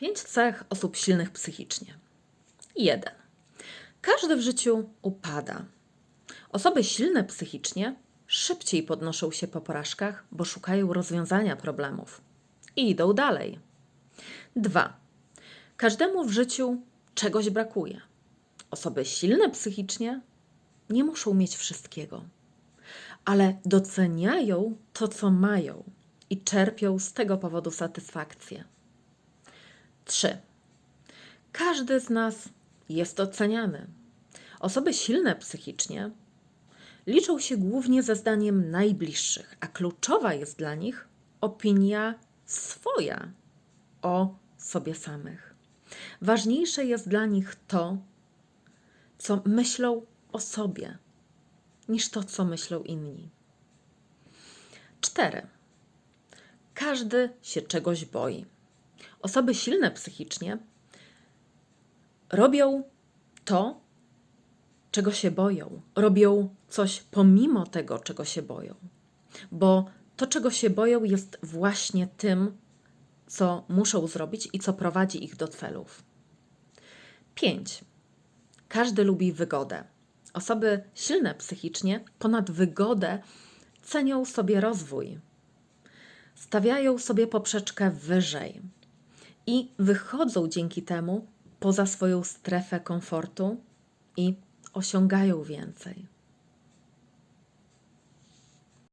Pięć cech osób silnych psychicznie. 1. Każdy w życiu upada. Osoby silne psychicznie szybciej podnoszą się po porażkach, bo szukają rozwiązania problemów i idą dalej. 2. Każdemu w życiu czegoś brakuje. Osoby silne psychicznie nie muszą mieć wszystkiego, ale doceniają to, co mają i czerpią z tego powodu satysfakcję. 3. Każdy z nas jest oceniany. Osoby silne psychicznie liczą się głównie ze zdaniem najbliższych, a kluczowa jest dla nich opinia swoja o sobie samych. Ważniejsze jest dla nich to, co myślą o sobie, niż to, co myślą inni. 4. Każdy się czegoś boi. Osoby silne psychicznie robią to, czego się boją. Robią coś pomimo tego, czego się boją. Bo to, czego się boją, jest właśnie tym, co muszą zrobić i co prowadzi ich do celów. 5. Każdy lubi wygodę. Osoby silne psychicznie ponad wygodę cenią sobie rozwój. Stawiają sobie poprzeczkę wyżej i wychodzą dzięki temu poza swoją strefę komfortu i osiągają więcej.